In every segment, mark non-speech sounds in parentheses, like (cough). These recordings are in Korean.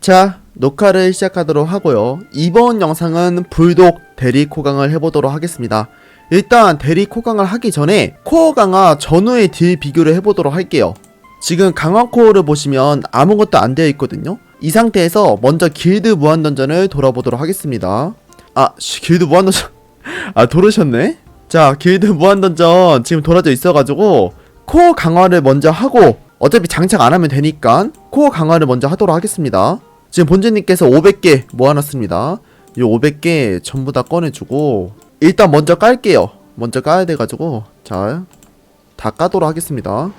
자, 녹화를 시작하도록 하고요. 이번 영상은 불독 대리 코강을 해보도록 하겠습니다. 일단 대리 코강을 하기 전에 코어 강화 전후의 딜 비교를 해보도록 할게요. 지금 강화 코어를 보시면 아무것도 안 되어 있거든요. 이 상태에서 먼저 길드 무한 던전을 돌아보도록 하겠습니다. 아, 씨, 길드 무한 던전. (laughs) 아, 돌으셨네? 자, 길드 무한 던전 지금 돌아져 있어가지고 코어 강화를 먼저 하고 어차피 장착 안 하면 되니까 코어 강화를 먼저 하도록 하겠습니다. 지금 본주님께서 500개 모아놨습니다. 이 500개 전부 다 꺼내주고 일단 먼저 깔게요. 먼저 까야 돼가지고 자 다 까도록 하겠습니다.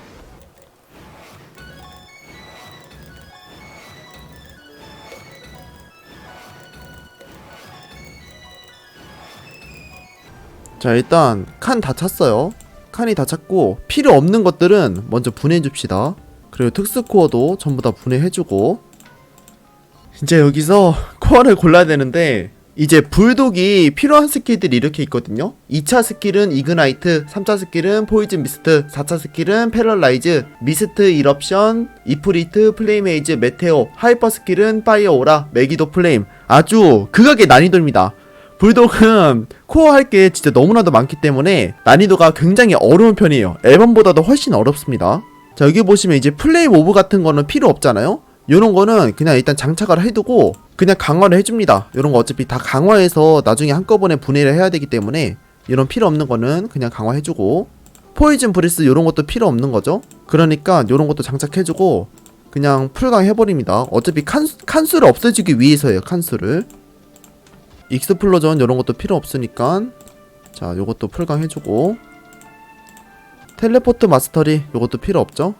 자 일단 칸 다 찼어요. 칸이 다 찼고 필요 없는 것들은 먼저 분해해 줍시다. 그리고 특수 코어도 전부 다 분해해주고 이제 여기서 코어를 골라야 되는데 이제 불독이 필요한 스킬들이 이렇게 있거든요. 2차 스킬은 이그나이트 3차 스킬은 포이즌 미스트 4차 스킬은 패럴라이즈 미스트 이럽션 이프리트 플레이메이즈 메테오 하이퍼 스킬은 파이어 오라 메기도 플레임. 아주 극악의 난이도입니다. 불독은 코어 할 게 진짜 너무나도 많기 때문에 난이도가 굉장히 어려운 편이에요. 앨범보다도 훨씬 어렵습니다. 자 여기 보시면 이제 플레이 모브 같은 거는 필요 없잖아요 요런 거는 그냥 일단 장착을 해두고 그냥 강화를 해줍니다. 요런 거 어차피 다 강화해서 나중에 한꺼번에 분해를 해야 되기 때문에 이런 필요 없는 거는 그냥 강화해주고 포이즌 브리스 요런 것도 필요 없는 거죠. 그러니까 요런 것도 장착해주고 그냥 풀강 해버립니다. 어차피 칸, 칸수를 없애주기 위해서예요 칸수를. 익스플로전 요런 것도 필요 없으니까 자 요것도 풀강 해주고 텔레포트 마스터리 요것도 필요 없죠?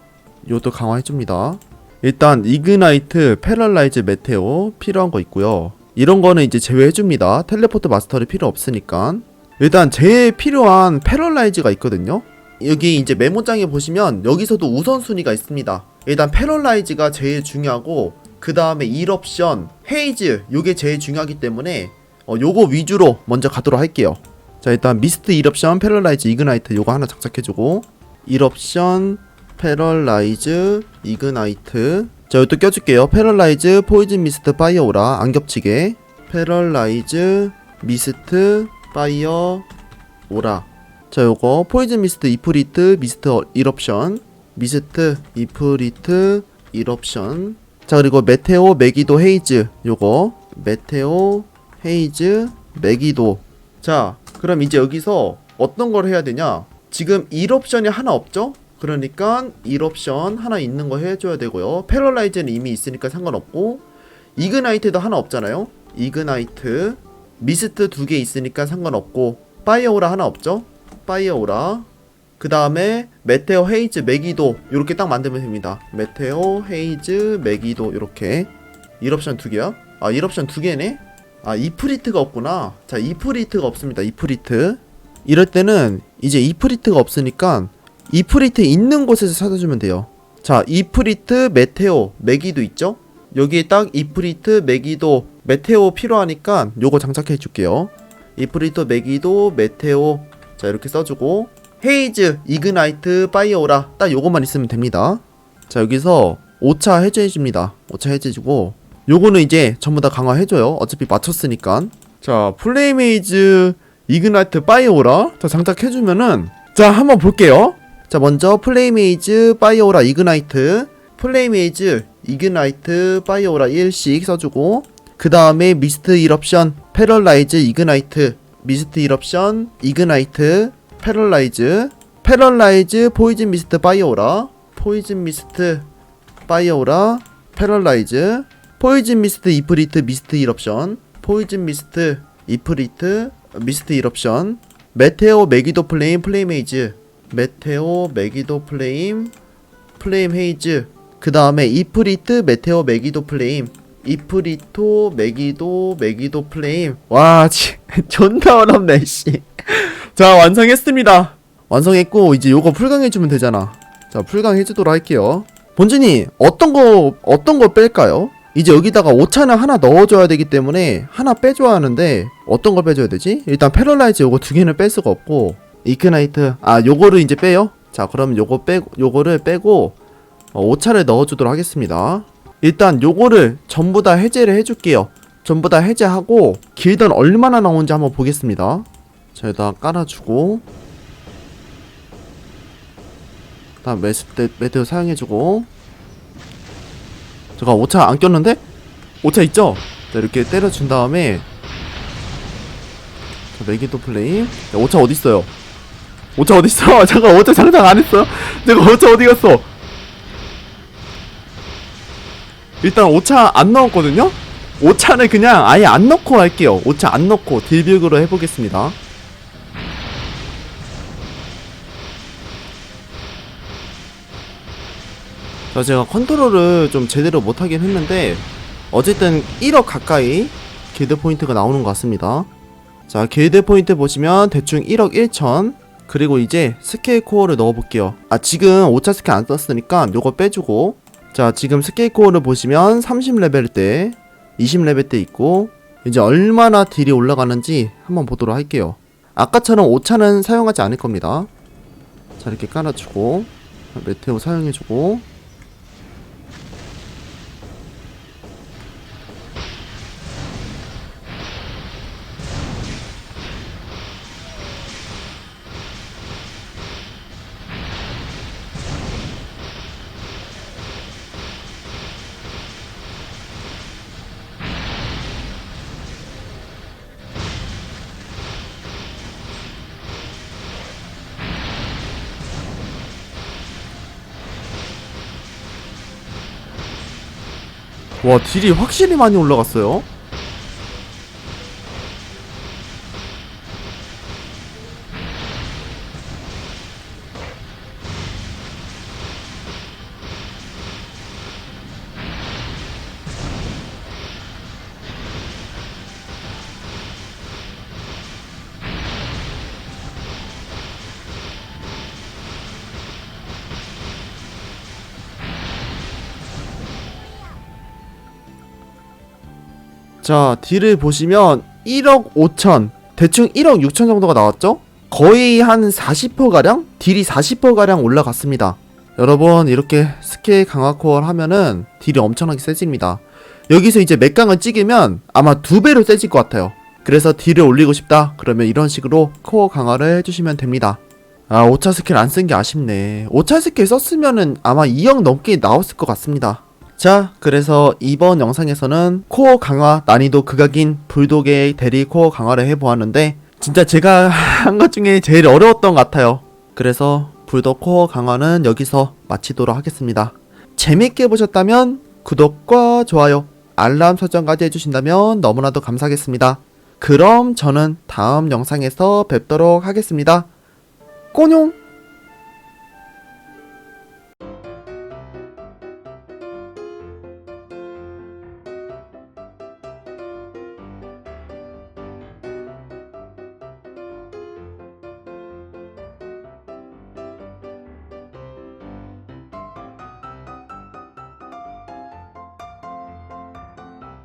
요것도 강화해줍니다 일단 이그나이트, 패럴라이즈, 메테오 필요한 거 있고요. 이런 거는 이제 제외해줍니다. 텔레포트 마스터리 필요 없으니까. 일단 제일 필요한 패럴라이즈가 있거든요. 여기 이제 메모장에 보시면 여기서도 우선순위가 있습니다. 일단 패럴라이즈가 제일 중요하고 그 다음에 일옵션, 헤이즈 요게 제일 중요하기 때문에 어, 요거 위주로 먼저 가도록 할게요. 자 일단 미스트 일옵션, 패럴라이즈, 이그나이트 요거 하나 장착해주고 일옵션, 패럴라이즈 이그나이트 자 이것도 껴줄게요. 패럴라이즈 포이즌 미스트 파이어 오라. 안 겹치게. 패럴라이즈 미스트 파이어 오라. 자 요거 포이즌 미스트 이프리트 미스트 일옵션 미스트 이프리트 일옵션 자 그리고 메테오 메기도 헤이즈 요거 메테오 헤이즈 메기도 자 그럼 이제 여기서 어떤 걸 해야 되냐? 지금 1옵션이 하나 없죠? 그러니까 1옵션 하나 있는 거 해줘야 되고요. 패럴라이즈는 이미 있으니까 상관없고 이그나이트도 하나 없잖아요. 이그나이트 미스트 두 개 있으니까 상관없고 파이어오라 하나 없죠? 파이어오라 그 다음에 메테오 헤이즈 메기도 이렇게 딱 만들면 됩니다. 메테오 헤이즈 메기도 이렇게 1옵션 두 개야? 아 1옵션 두 개네? 아 이프리트가 없구나. 자 이프리트가 없습니다. 이프리트 이럴 때는 이제 이프리트가 없으니까 이프리트 있는 곳에서 찾아주면 돼요. 자, 이프리트, 메테오, 메기도 있죠? 여기에 딱 이프리트, 메기도, 메테오 필요하니까 요거 장착해 줄게요. 이프리트, 메기도, 메테오. 자, 이렇게 써주고. 헤이즈, 이그나이트, 파이어오라. 딱 요것만 있으면 됩니다. 자, 여기서 5차 해제해 줍니다. 5차 해제해주고. 요거는 이제 전부 다 강화해줘요. 어차피 맞췄으니까. 자, 플레이메이즈, 이그나이트, 파이어오라. 자, 장착해주면은. 자, 한번 볼게요. 자 먼저 플레이메이즈 파이어오라 이그나이트 플레이메이즈 이그나이트 파이어오라 1씩 써주고 그 다음에 미스트 일옵션 패럴라이즈 이그나이트 미스트 일옵션 이그나이트 패럴라이즈 패럴라이즈 포이즌 미스트 파이어오라 포이즌 미스트 파이어오라 패럴라이즈 포이즌 미스트 이프리트 미스트 일옵션 포이즌 미스트 이프리트 미스트 일옵션 메테오 메기도 플레임 플레이메이즈 메테오 메기도 플레임 플레임 헤이즈 그 다음에 이프리트 메테오 메기도 플레임 이프리토 메기도 메기도 플레임. 와 지, (laughs) 존나 어렵네 씨자 (laughs) 완성했습니다. 완성했고 이제 요거 풀강해주면 되잖아. 자 풀강해주도록 할게요. 본진이 어떤 거 어떤 거 뺄까요? 이제 여기다가 오차는 하나 넣어줘야 되기 때문에 하나 빼줘야 하는데 어떤 걸 빼줘야 되지? 일단 패럴라이즈 요거 두 개는 뺄 수가 없고 이크나이트 아 요거를 이제 빼요 자 그럼 요거 빼고 요거를 빼고 어, 오차를 넣어주도록 하겠습니다 일단 요거를 전부 다 해제를 해줄게요. 전부 다 해제하고 길던 얼마나 나오는지 한번 보겠습니다. 자, 여기다 깔아주고 다음 메스테, 메테오 사용해주고 잠깐 5차 안 꼈는데? 5차 있죠? 자, 이렇게 때려준 다음에 자, 메기도 플레임 야, 5차 어딨어요? 5차 어딨어? (laughs) 잠깐 5차 장착 안 했어요? 내가 5차 어디 갔어? 일단 5차 안 넣었거든요? 5차는 그냥 아예 안 넣고 할게요 5차 안 넣고 딜뷰으로 해보겠습니다 자 제가 컨트롤을 좀 제대로 못하긴 했는데 어쨌든 1억 가까이 길드 포인트가 나오는 것 같습니다 자 길드 포인트 보시면 대충 1억 1천 그리고 이제 스케일 코어를 넣어볼게요. 아 지금 5차 스케일 안 썼으니까 요거 빼주고. 자 지금 스케일 코어를 보시면 30레벨 때 20레벨 때 있고 이제 얼마나 딜이 올라가는지 한번 보도록 할게요. 아까처럼 5차는 사용하지 않을 겁니다. 자 이렇게 깔아주고 메테오 사용해주고 와 딜이 확실히 많이 올라갔어요 자 딜을 보시면 1억 5천 대충 1억 6천 정도가 나왔죠? 거의 한 40%가량? 딜이 40%가량 올라갔습니다. 여러분 이렇게 스케일 강화 코어를 하면은 딜이 엄청나게 세집니다. 여기서 이제 맥강을 찍으면 아마 두 배로 세질 것 같아요. 그래서 딜을 올리고 싶다? 그러면 이런 식으로 코어 강화를 해주시면 됩니다. 아 5차 스킬 안 쓴 게 아쉽네. 5차 스킬 썼으면은 아마 2억 넘게 나왔을 것 같습니다 자, 그래서 이번 영상에서는 코어 강화 난이도 극악인 불독의 대리 코어 강화를 해보았는데 진짜 제가 (laughs) 한 것 중에 제일 어려웠던 것 같아요. 그래서 불독 코어 강화는 여기서 마치도록 하겠습니다. 재밌게 보셨다면 구독과 좋아요, 알람 설정까지 해주신다면 너무나도 감사하겠습니다. 그럼 저는 다음 영상에서 뵙도록 하겠습니다. 꼬뇽!